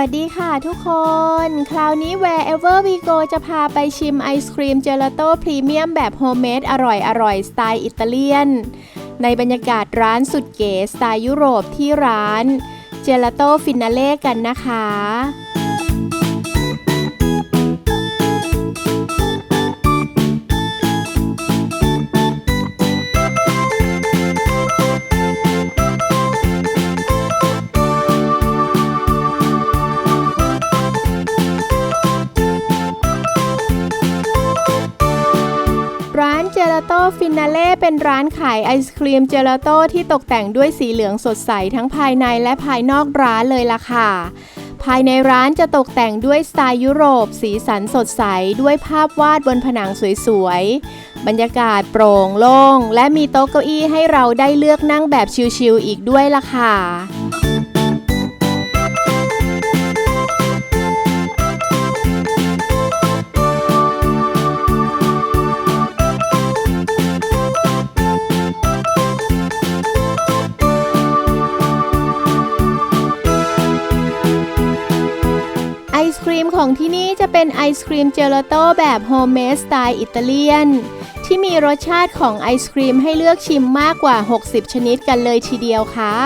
วัสดีค่ะทุกคน คราวนี้ Wherever we go จะพาไปชิมไอศครีมเจลาโต้พรีเมียมแบบโฮมเมดอร่อยอร่อยสไตล์อิตาเลียน ในบรรยากาศร้านสุดเก๋สไตล์ยุโรปที่ร้านเจลาโต้ฟินาเล่กันนะคะ ฟินาเล่เป็นร้านขายไอศครีมเจลาโต้ที่ตกแต่งด้วยสีเหลืองสดใสทั้งภายในและภายนอกร้านเลยล่ะค่ะ ภายในร้านจะตกแต่งด้วยสไตล์ยุโรป สีสันสดใส ด้วยภาพวาดบนผนังสวยๆ บรรยากาศโปร่งโล่ง และมีโต๊ะเก้าอี้ให้เราได้เลือกนั่งแบบชิลๆอีกด้วยล่ะค่ะ ของที่นี่จะเป็นไอศครีมเจลาโต้แบบโฮมเมดสไตล์อิตาเลียน ที่มีรสชาติของไอศครีมให้เลือกชิมมากกว่า 60 ชนิดกันเลยทีเดียวค่ะ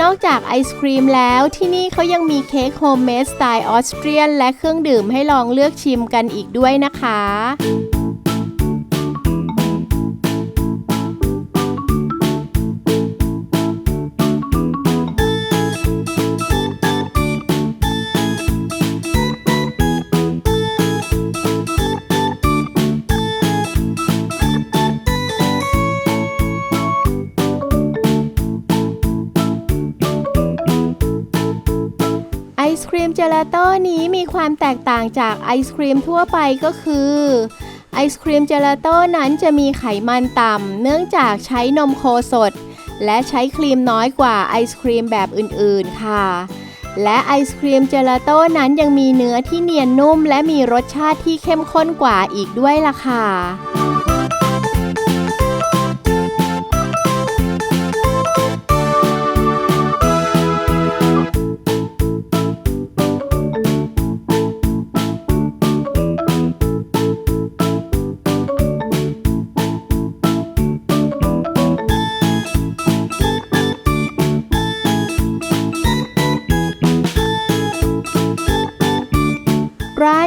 นอกจากไอศครีมแล้วที่นี่เขายังมีเค้กโฮมเมดสไตล์ออสเตรียน และเครื่องดื่มให้ลองเลือกชิมกันอีกด้วยนะคะ ศครีมเจลาโต้นี้มีความแตกต่างจากไอศครีมทั่วไปก็คือไอศครีมเจลาโต้นั้นจะมีไขมันต่ำ เนื่องจากใช้นมโคสด และใช้ครีมน้อยกว่าไอศครีมแบบอื่นๆค่ะ และไอศครีมเจลาโต้นั้นยังมีเนื้อที่เนียนนุ่ม และมีรสชาติที่เข้มข้นกว่าอีกด้วยล่ะค่ะ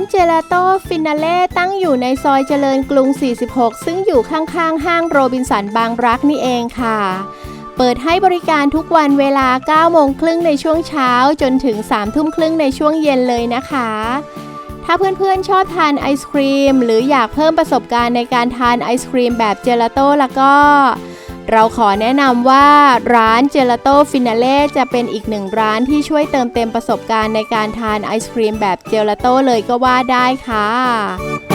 เจลาโต้ฟินาเล่ตั้งอยู่ในซอยเจริญกรุง 46 ซึ่งอยู่ข้างๆ ห้างโรบินสันบางรักนี่เองค่ะ เปิดให้บริการทุกวันเวลา 9 โมงครึ่งในช่วงเช้าจนถึง 3 ทุ่มครึ่งในช่วงเย็นเลยนะคะ ถ้าเพื่อนๆชอบทานไอศครีม หรืออยากเพิ่มประสบการณ์ในการทานไอศครีมแบบเจลาโต้แล้วก็ เราขอแนะนำว่าร้านเจลาโต้ฟินาเล่จะเป็นอีกหนึ่งร้านที่ช่วยเติมเต็มประสบการณ์ในการทานไอศครีมแบบเจลาโต้เลยก็ว่าได้ค่ะ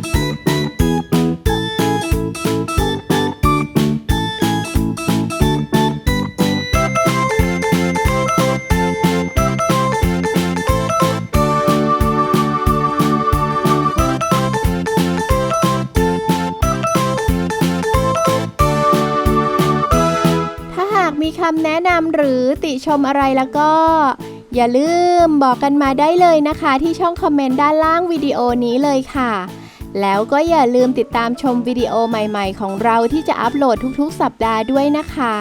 คำแนะนำหรือติชมอะไรแล้วก็ อย่าลืมบอกกันมาได้เลยนะคะ ที่ช่องคอมเมนต์ด้านล่างวิดีโอนี้เลยค่ะ แล้วก็อย่าลืมติดตามชมวิดีโอใหม่ ๆ ของเราที่จะอัปโหลดทุกๆ สัปดาห์ด้วยนะคะ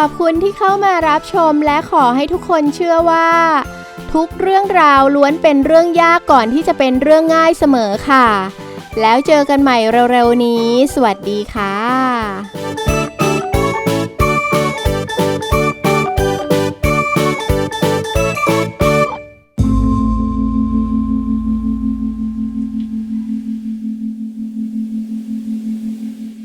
อบคุณที่เข้ามารับชมและขอให้ทุกคนเชื่อว่า ทุกเรื่องราวล้วนเป็นเรื่องยากก่อนที่จะเป็นเรื่องง่ายเสมอค่ะ แล้วเจอกันใหม่เร็วๆนี้ สวัสดีค่ะ